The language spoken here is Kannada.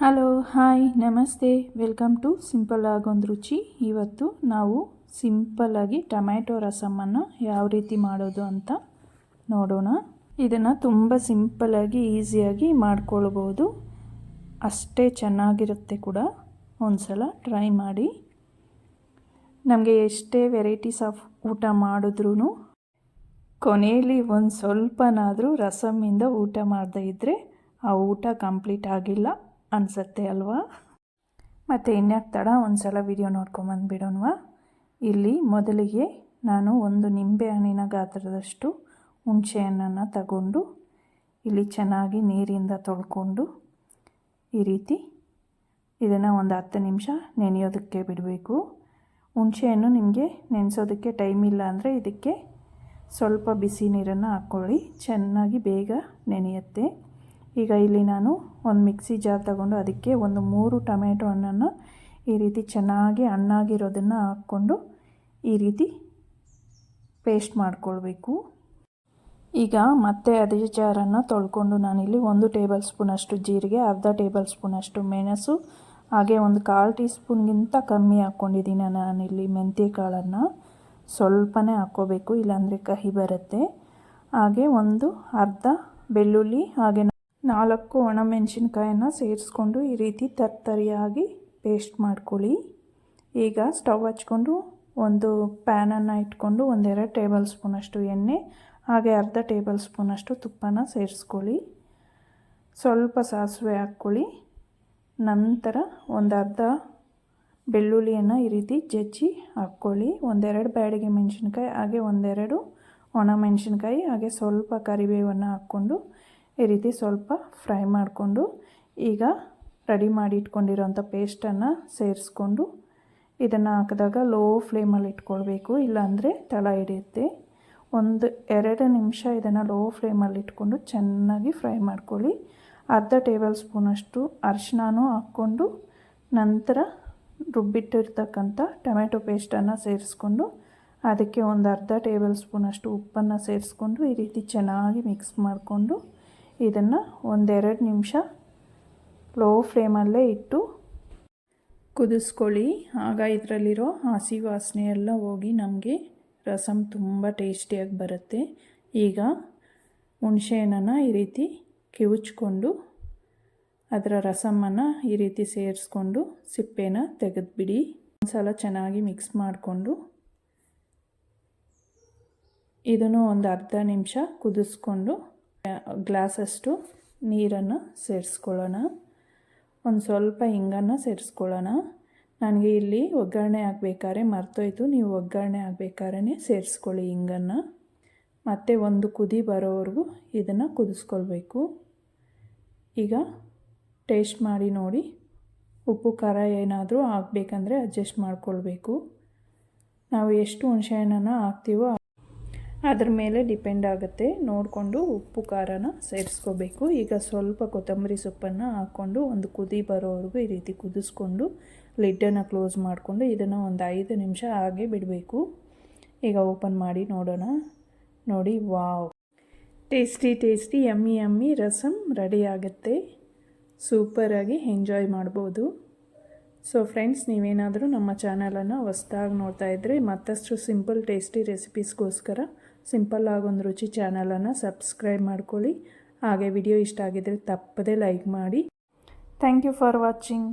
ಹಲೋ ಹಾಯ್ ನಮಸ್ತೆ. ವೆಲ್ಕಮ್ ಟು ಸಿಂಪಲ್ ಆಗೊಂದು ರುಚಿ. ಇವತ್ತು ನಾವು ಸಿಂಪಲ್ಲಾಗಿ ಟೊಮ್ಯಾಟೊ ರಸಮನ್ನು ಯಾವ ರೀತಿ ಮಾಡೋದು ಅಂತ ನೋಡೋಣ. ಇದನ್ನು ತುಂಬ ಸಿಂಪಲ್ಲಾಗಿ ಈಸಿಯಾಗಿ ಮಾಡ್ಕೊಳ್ಬೋದು. ಅಷ್ಟೇ ಚೆನ್ನಾಗಿರುತ್ತೆ ಕೂಡ. ಒಂದು ಸಲ ಟ್ರೈ ಮಾಡಿ. ನಮಗೆ ಎಷ್ಟೇ ವೆರೈಟೀಸ್ ಆಫ್ ಊಟ ಮಾಡಿದ್ರೂ ಕೊನೆಯಲ್ಲಿ ಒಂದು ಸ್ವಲ್ಪನಾದರೂ ರಸಮ್ಮಿಂದ ಊಟ ಮಾಡದೇ ಇದ್ದರೆ ಆ ಊಟ ಕಂಪ್ಲೀಟ್ ಆಗಿಲ್ಲ. ಅನಿಸುತ್ತೆ ಅಲ್ವಾ? ಮತ್ತು ಇನ್ಯಾಕೆ ತಡ? ಒಂದು ಸಲ ವಿಡಿಯೋ ನೋಡ್ಕೊಂಬಂದುಬಿಡೋಣವಾ. ಇಲ್ಲಿ ಮೊದಲಿಗೆ ನಾನು ಒಂದು ನಿಂಬೆ ಹಣ್ಣಿನ ಗಾತ್ರದಷ್ಟು ಹುಣಸೆಹಣ್ಣನ್ನು ತಗೊಂಡು, ಇಲ್ಲಿ ಚೆನ್ನಾಗಿ ನೀರಿಂದ ತೊಳ್ಕೊಂಡು, ಈ ರೀತಿ ಇದನ್ನು ಒಂದು ಹತ್ತು ನಿಮಿಷ ನೆನೆಯೋದಕ್ಕೆ ಬಿಡಬೇಕು. ಹುಣಸೆಹಣ್ಣು ನಿಮಗೆ ನೆನೆಸೋದಕ್ಕೆ ಟೈಮ್ ಇಲ್ಲ ಅಂದರೆ ಇದಕ್ಕೆ ಸ್ವಲ್ಪ ಬಿಸಿ ನೀರನ್ನು ಹಾಕ್ಕೊಳ್ಳಿ ಚೆನ್ನಾಗಿ ಬೇಗ ನೆನೆಯುತ್ತೆ. ಈಗ ಇಲ್ಲಿ ನಾನು ಒಂದು ಮಿಕ್ಸಿ ಜಾರ್ ತಗೊಂಡು ಅದಕ್ಕೆ ಒಂದು ಮೂರು ಟೊಮೆಟೊ ಹಣ್ಣನ್ನು ಈ ರೀತಿ ಚೆನ್ನಾಗಿ ಹಣ್ಣಾಗಿರೋದನ್ನು ಹಾಕ್ಕೊಂಡು ಈ ರೀತಿ ಪೇಸ್ಟ್ ಮಾಡಿಕೊಳ್ಬೇಕು. ಈಗ ಮತ್ತೆ ಅದೇ ಜಾರನ್ನು ತೊಳ್ಕೊಂಡು ನಾನಿಲ್ಲಿ ಒಂದು ಟೇಬಲ್ ಸ್ಪೂನಷ್ಟು ಜೀರಿಗೆ, ಅರ್ಧ ಟೇಬಲ್ ಸ್ಪೂನಷ್ಟು ಮೆಣಸು, ಹಾಗೆ ಒಂದು ಕಾಲು ಟೀ ಸ್ಪೂನ್ಗಿಂತ ಕಮ್ಮಿ ಹಾಕ್ಕೊಂಡಿದ್ದೀನಿ ನಾನಿಲ್ಲಿ ಮೆಂತ್ಯ ಕಾಳನ್ನು. ಸ್ವಲ್ಪನೇ ಹಾಕ್ಕೋಬೇಕು, ಇಲ್ಲಾಂದರೆ ಕಹಿ ಬರುತ್ತೆ. ಹಾಗೆ ಒಂದು ಅರ್ಧ ಬೆಳ್ಳುಳ್ಳಿ ಹಾಗೆ ನಾಲ್ಕು ಒಣಮೆಣಸಿನ್ಕಾಯನ್ನು ಸೇರಿಸ್ಕೊಂಡು ಈ ರೀತಿ ತರ್ತರಿಯಾಗಿ ಪೇಸ್ಟ್ ಮಾಡ್ಕೊಳ್ಳಿ. ಈಗ ಸ್ಟವ್ ಹಚ್ಕೊಂಡು ಒಂದು ಪ್ಯಾನನ್ನು ಇಟ್ಕೊಂಡು ಒಂದೆರಡು ಟೇಬಲ್ ಸ್ಪೂನಷ್ಟು ಎಣ್ಣೆ, ಹಾಗೆ ಅರ್ಧ ಟೇಬಲ್ ಸ್ಪೂನಷ್ಟು ತುಪ್ಪನ ಸೇರಿಸ್ಕೊಳ್ಳಿ. ಸ್ವಲ್ಪ ಸಾಸಿವೆ ಹಾಕ್ಕೊಳ್ಳಿ. ನಂತರ ಒಂದು ಅರ್ಧ ಬೆಳ್ಳುಳ್ಳಿಯನ್ನು ಈ ರೀತಿ ಜಜ್ಜಿ ಹಾಕ್ಕೊಳ್ಳಿ. ಒಂದೆರಡು ಬ್ಯಾಡಿಗೆ ಮೆಣಸಿನ್ಕಾಯಿ, ಹಾಗೆ ಒಂದೆರಡು ಒಣ ಮೆಣಸಿನ್ಕಾಯಿ ಹಾಗೆ ಸ್ವಲ್ಪ ಕರಿಬೇವನ್ನು ಹಾಕ್ಕೊಂಡು ಈ ರೀತಿ ಸ್ವಲ್ಪ ಫ್ರೈ ಮಾಡಿಕೊಂಡು ಈಗ ರೆಡಿ ಮಾಡಿ ಇಟ್ಕೊಂಡಿರೋಂಥ ಪೇಸ್ಟನ್ನು ಸೇರಿಸ್ಕೊಂಡು ಇದನ್ನು ಹಾಕಿದಾಗ ಲೋ ಫ್ಲೇಮಲ್ಲಿ ಇಟ್ಕೊಳ್ಬೇಕು, ಇಲ್ಲಾಂದರೆ ತಳ ಹಿಡಿಯುತ್ತೆ. ಒಂದು ಎರಡು ನಿಮಿಷ ಇದನ್ನು ಲೋ ಫ್ಲೇಮಲ್ಲಿ ಇಟ್ಕೊಂಡು ಚೆನ್ನಾಗಿ ಫ್ರೈ ಮಾಡ್ಕೊಳ್ಳಿ. ಅರ್ಧ ಟೇಬಲ್ ಸ್ಪೂನಷ್ಟು ಅರಿಶಿನೂ ಹಾಕ್ಕೊಂಡು ನಂತರ ರುಬ್ಬಿಟ್ಟಿರ್ತಕ್ಕಂಥ ಟೊಮೆಟೊ ಪೇಸ್ಟನ್ನು ಸೇರಿಸ್ಕೊಂಡು ಅದಕ್ಕೆ ಒಂದು ಅರ್ಧ ಟೇಬಲ್ ಸ್ಪೂನಷ್ಟು ಉಪ್ಪನ್ನು ಸೇರಿಸ್ಕೊಂಡು ಈ ರೀತಿ ಚೆನ್ನಾಗಿ ಮಿಕ್ಸ್ ಮಾಡಿಕೊಂಡು ಇದನ್ನು ಒಂದೆರಡು ನಿಮಿಷ ಲೋ ಫ್ಲೇಮಲ್ಲೇ ಇಟ್ಟು ಕುದಿಸ್ಕೊಳ್ಳಿ. ಆಗ ಇದರಲ್ಲಿರೋ ಹಸಿ ವಾಸನೆ ಎಲ್ಲ ಹೋಗಿ ನಮಗೆ ರಸಮ್ ತುಂಬ ಟೇಸ್ಟಿಯಾಗಿ ಬರುತ್ತೆ. ಈಗ ಹುಣಸೆಹಣ್ಣನ್ನು ಈ ರೀತಿ ಕಿವುಚ್ಕೊಂಡು ಅದರ ರಸಮನ್ನು ಈ ರೀತಿ ಸೇರಿಸ್ಕೊಂಡು ಸಿಪ್ಪೆನ ತೆಗೆದುಬಿಡಿ. ಒಂದು ಸಲ ಚೆನ್ನಾಗಿ ಮಿಕ್ಸ್ ಮಾಡಿಕೊಂಡು ಇದನ್ನು ಒಂದು ಅರ್ಧ ನಿಮಿಷ ಕುದಿಸ್ಕೊಂಡು ಗ್ಲಾಸಷ್ಟು ನೀರನ್ನು ಸೇರಿಸ್ಕೊಳ್ಳೋಣ. ಒಂದು ಸ್ವಲ್ಪ ಹಿಂಗನ್ನು ಸೇರಿಸ್ಕೊಳ್ಳೋಣ. ನನಗೆ ಇಲ್ಲಿ ಒಗ್ಗರಣೆ ಹಾಕ್ಬೇಕಾದ್ರೆ ಮರ್ತೋಯ್ತು. ನೀವು ಒಗ್ಗರಣೆ ಹಾಕ್ಬೇಕಾದ್ರೆ ಸೇರಿಸ್ಕೊಳ್ಳಿ ಹಿಂಗನ್ನು. ಮತ್ತು ಒಂದು ಕುದಿ ಬರೋವರೆಗೂ ಇದನ್ನು ಕುದಿಸ್ಕೊಳ್ಬೇಕು. ಈಗ ಟೇಸ್ಟ್ ಮಾಡಿ ನೋಡಿ. ಉಪ್ಪು, ಖಾರ ಏನಾದರೂ ಹಾಕ್ಬೇಕಂದ್ರೆ ಅಡ್ಜಸ್ಟ್ ಮಾಡ್ಕೊಳ್ಬೇಕು. ನಾವು ಎಷ್ಟು ಹುಣಸೆಹಣ್ಣನ್ನು ಹಾಕ್ತೀವೋ ಅದ್ರ ಮೇಲೆ ಡಿಪೆಂಡ್ ಆಗುತ್ತೆ. ನೋಡಿಕೊಂಡು ಉಪ್ಪು ಖಾರನ ಸೇರಿಸ್ಕೋಬೇಕು. ಈಗ ಸ್ವಲ್ಪ ಕೊತ್ತಂಬರಿ ಸೊಪ್ಪನ್ನು ಹಾಕ್ಕೊಂಡು ಒಂದು ಕುದಿ ಬರೋವರೆಗೂ ಈ ರೀತಿ ಕುದಿಸ್ಕೊಂಡು ಲಿಡ್ಡನ್ನು ಕ್ಲೋಸ್ ಮಾಡಿಕೊಂಡು ಇದನ್ನು ಒಂದು ಐದು ನಿಮಿಷ ಹಾಗೆ ಬಿಡಬೇಕು. ಈಗ ಓಪನ್ ಮಾಡಿ ನೋಡೋಣ. ನೋಡಿ, ವಾವ್. ಟೇಸ್ಟಿ ಟೇಸ್ಟಿ ಎಮ್ಮಿ ಎಮ್ಮಿ ರಸಮ್ ರೆಡಿ ಆಗುತ್ತೆ. ಸೂಪರಾಗಿ ಎಂಜಾಯ್ ಮಾಡ್ಬೋದು. ಸೊ ಫ್ರೆಂಡ್ಸ್ ನೀವೇನಾದರೂ ನಮ್ಮ ಚಾನಲನ್ನು ಹೊಸ್ದಾಗಿ ನೋಡ್ತಾ ಇದ್ದರೆ ಮತ್ತಷ್ಟು ಸಿಂಪಲ್ ಟೇಸ್ಟಿ ರೆಸಿಪೀಸ್ಗೋಸ್ಕರ ಸಿಂಪಲ್ ಆಗೊಂದು ರುಚಿ ಚಾನಲನ್ನು ಸಬ್ಸ್ಕ್ರೈಬ್ ಮಾಡ್ಕೊಳ್ಳಿ. ಹಾಗೆ ವಿಡಿಯೋ ಇಷ್ಟ ಆಗಿದ್ದರೆ ತಪ್ಪದೇ ಲೈಕ್ ಮಾಡಿ. Thank you for watching.